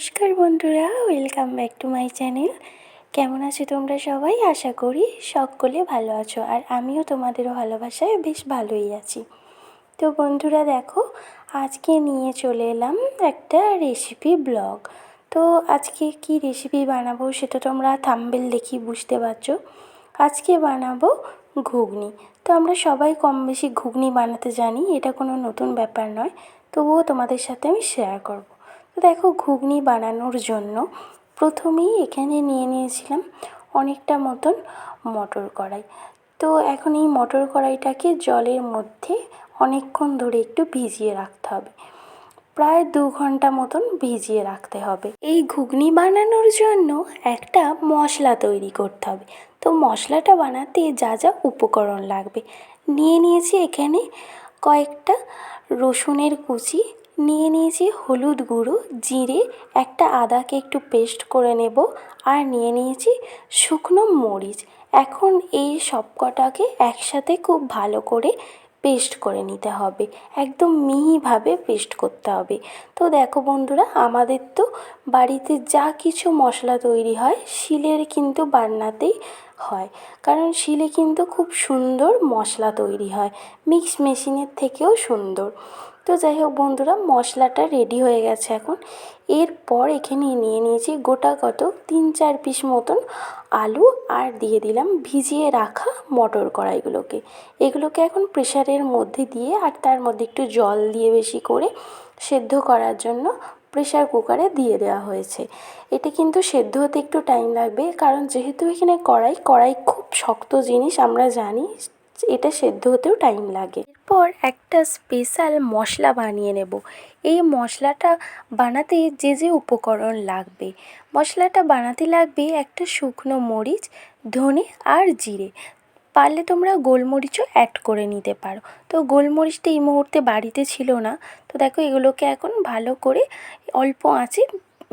নমস্কার বন্ধুরা, welcome back to my channel. কেমন আছো তোমরা সবাই? আশা করি সকলে ভালো আছো আর আমিও তোমাদের ভালোবাসায় বেশ ভালোই আছি। তো বন্ধুরা দেখো, আজকে নিয়ে চলে এলাম একটা রেসিপি ব্লগ তো আজকে কি রেসিপি বানাবো সেটা তোমরা থাম্বেল দেখি বুঝতে পারছ। আজকে বানাবো ঘুগনি। তো আমরা সবাই কম বেশি ঘুগনি বানাতে জানি, এটা কোনো নতুন ব্যাপার নয়। তবুও তোমাদের সাথে আমি শেয়ার করব। দেখো ঘুগনি বানানোর জন্য প্রথমেই এখানে নিয়ে নিয়েছিলাম অনেকটা মতন মটর কড়াই। তো এখন এই মটর কড়াইটাকে জলের মধ্যে অনেকক্ষণ ধরে একটু ভিজিয়ে রাখতে হবে। প্রায় দু ঘণ্টা মতন ভিজিয়ে রাখতে হবে। এই ঘুগনি বানানোর জন্য একটা মশলা তৈরি করতে হবে। তো মশলাটা বানাতে যা যা উপকরণ লাগবে। নিয়ে নিয়েছি এখানে কয়েকটা রসুনের কুচি নিয়ে নিয়েছি হলুদ গুঁড়ো, জিরে, একটা আদাকে একটু পেস্ট করে নেব আর নিয়ে নিয়েছি শুকনো মরিচ। এখন এই সব কটাকে একসাথে খুব ভালো করে পেস্ট করে নিতে হবে। একদম মিহিভাবে পেস্ট করতে হবে। তো দেখো বন্ধুরা, আমাদের তো বাড়িতে যা কিছু মশলা তৈরি হয়, শিলের কিন্তু বান্নাতেই হয়। কারণ শিলে কিন্তু খুব সুন্দর মশলা তৈরি হয়। মিক্স মেশিনের থেকেও সুন্দর। তো যাই হোক বন্ধুরা, মশলাটা রেডি হয়ে গেছে এখন। এরপর এখানে নিয়ে নিয়েছি গোটা কত তিন চার পিস মতন আলু আর দিয়ে দিলাম ভিজিয়ে রাখা মটর কড়াইগুলোকে। এগুলোকে এখন প্রেশারের মধ্যে দিয়ে আর তার মধ্যে একটু জল দিয়ে বেশি করে সেদ্ধ করার জন্য প্রেশার কুকারে দিয়ে দেওয়া হয়েছে। এটা কিন্তু সেদ্ধ হতে একটু টাইম লাগবে, কারণ যেহেতু এখানে কড়াই কড়াই খুব শক্ত জিনিস আমরা জানি, এটা সেদ্ধ হতেও টাইম লাগে। এরপর একটা স্পেশাল মশলা বানিয়ে নেব। এই মশলাটা বানাতে যে যে উপকরণ লাগবে। মশলাটা বানাতে লাগবে একটা শুকনো মরিচ, ধনে আর জিরে। পারলে তোমরা গোলমরিচও অ্যাড করে নিতে পারো। তো গোলমরিচটা এই মুহূর্তে বাড়িতে ছিল না। তো দেখো এগুলোকে এখন ভালো করে অল্প আঁচে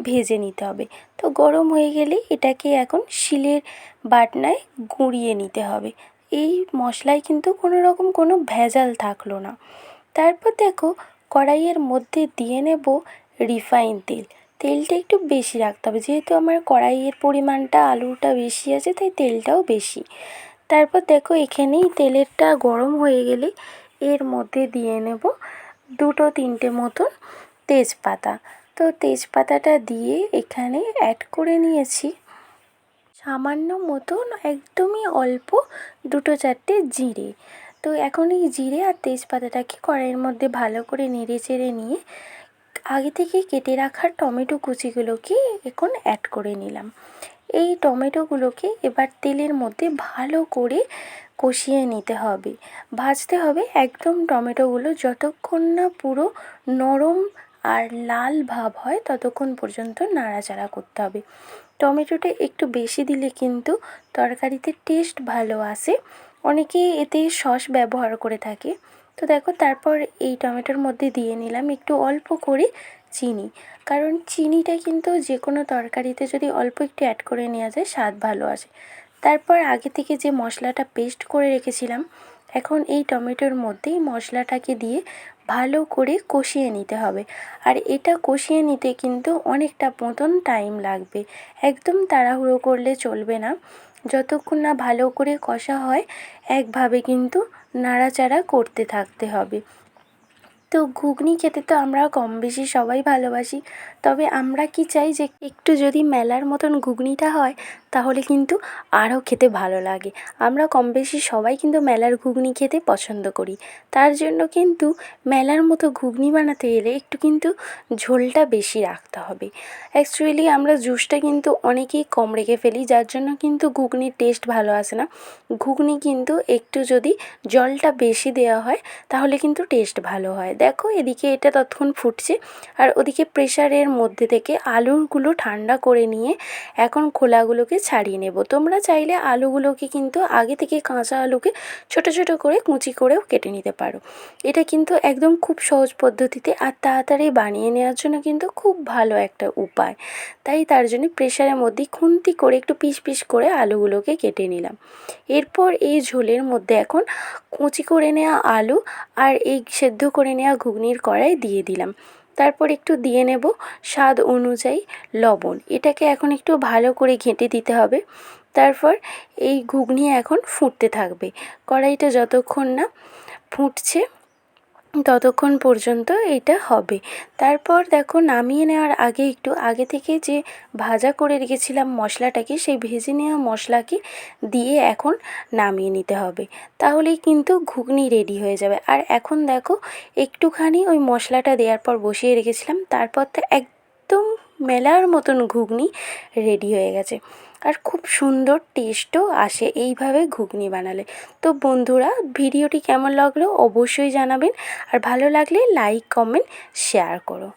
ভেজে নিতে হবে। তো গরম হয়ে গেলে এটাকে এখন শিলের বাটনায় গুঁড়িয়ে নিতে হবে। এই মশলায় কিন্তু কোনো রকম কোনো ভেজাল থাকল না। তারপর দেখো কড়াইয়ের মধ্যে দিয়ে নেব রিফাইন তেল। তেলটা একটু বেশি রাখতে হবে। যেহেতু আমার কড়াইয়ের পরিমাণটা আলুটা বেশি আছে, তাই তেলটাও বেশি। তারপর দেখো এখানেই তেলেরটা গরম হয়ে গেলে এর মধ্যে দিয়ে নেব দুটো তিনটে মতন তেজপাতা। তো তেজপাতাটা দিয়ে এখানে অ্যাড করে নিয়েছি। সামান্য মতন একদমই অল্প দুটো চারটে জিরে। তো এখন এই জিরে আর তেজপাতাটাকে কড়াইয়ের মধ্যে ভালো করে নেড়ে চেড়ে নিয়ে আগে থেকে কেটে রাখা টমেটো কুচিগুলোকে এখন অ্যাড করে নিলাম। এই টমেটোগুলোকে এবার তেলের মধ্যে ভালো করে কষিয়ে নিতে হবে। ভাজতে হবে একদম টমেটোগুলো যতক্ষণ না পুরো নরম আর লাল ভাব হয় ততক্ষণ পর্যন্ত নাড়াচাড়া করতে হবে। টমেটোটা একটু বেশি দিলে কিন্তু তরকারিতে টেস্ট ভালো আসে। অনেকে এতে সস ব্যবহার করে থাকে। তো দেখো তারপর এই টমেটোর মধ্যে দিয়ে নিলাম একটু অল্প করে চিনি। কারণ চিনিটা কিন্তু যে কোনো তরকারিতে যদি অল্প একটু অ্যাড করে নেওয়া যায়, স্বাদ ভালো আসে। তারপর আগে থেকে যে মশলাটা পেস্ট করে রেখেছিলাম, এখন এই টমেটোর মধ্যেই মশলাটাকে দিয়ে ভালো করে কষিয়ে নিতে হবে। আর এটা কষিয়ে নিতে কিন্তু অনেকটা মতন টাইম লাগবে। একদম তাড়াহুড়ো করলে চলবে না। যতক্ষণ না ভালো করে কষা হয়, একভাবে কিন্তু নাড়াচাড়া করতে থাকতে হবে। তো ঘুগনি খেতে তো আমরা কম বেশি সবাই ভালোবাসি। তবে আমরা কি চাই যে একটু যদি মেলার মতন ঘুগনিটা হয় তাহলে কিন্তু আরও খেতে ভালো লাগে। আমরা কম বেশি সবাই কিন্তু মেলার ঘুগনি খেতে পছন্দ করি। তার জন্য কিন্তু মেলার মতো ঘুগনি বানাতে গেলে একটু কিন্তু ঝোলটা বেশি রাখতে হবে। অ্যাকচুয়ালি আমরা জুসটা কিন্তু অনেকেই কম রেখে ফেলি, যার জন্য কিন্তু ঘুগনির টেস্ট ভালো আসে না। ঘুগনি কিন্তু একটু যদি জলটা বেশি দেওয়া হয়, তাহলে কিন্তু টেস্ট ভালো হয়। দেখো এদিকে এটা ততক্ষণ ফুটছে, আর ওদিকে প্রেশারের মধ্যে থেকে আলুগুলো ঠান্ডা করে নিয়ে এখন খোলাগুলোকে ছাড়িয়ে নেব। তোমরা চাইলে আলুগুলোকে কিন্তু আগে থেকে কাঁচা আলুকে ছোট ছোট করে কুচি করেও কেটে নিতে পারো। এটা কিন্তু একদম খুব সহজ পদ্ধতিতে আর তাড়াতাড়ি বানিয়ে নেওয়ার জন্য কিন্তু খুব ভালো একটা উপায়। তাই তার জন্য প্রেশারের মধ্যে খুন্তি করে একটু পিস পিস করে আলুগুলোকে কেটে নিলাম। এরপর এই ঝোলের মধ্যে এখন কুচি করে নেওয়া আলু আর এই সেদ্ধ করে নেওয়া ঘুগনির কড়াই দিয়ে দিলাম। তারপর একটু দিয়ে নেব স্বাদ অনুযায়ী লবণ। এটাকে এখন একটু ভালো করে ঘেঁটে দিতে হবে। তারপর এই ঘুগনি এখন ফুটতে থাকবে। কড়াইটা যতক্ষণ না ফুটছে ততক্ষণ পর্যন্ত এটা হবে। তারপর দেখো নামিয়ে নেওয়ার আগে একটু আগে থেকে যে ভাজা করে রেখেছিলাম মশলাটাকে সেই ভেজে নেওয়া মশলাকে দিয়ে এখন নামিয়ে নিতে হবে। তাহলেই কিন্তু ঘুগনি রেডি হয়ে যাবে। আর এখন দেখো একটুখানি ওই মশলাটা দেওয়ার পর বসিয়ে রেখেছিলাম। তারপর তো একদম মেলার মতন ঘুগনি রেডি হয়ে গেছে। আর খুব সুন্দর টেস্টও আসে এইভাবে ঘুগনি বানালে। তো বন্ধুরা, ভিডিওটি কেমন লাগল অবশ্যই জানাবেন আর ভালো লাগলে লাইক, কমেন্ট, শেয়ার করো।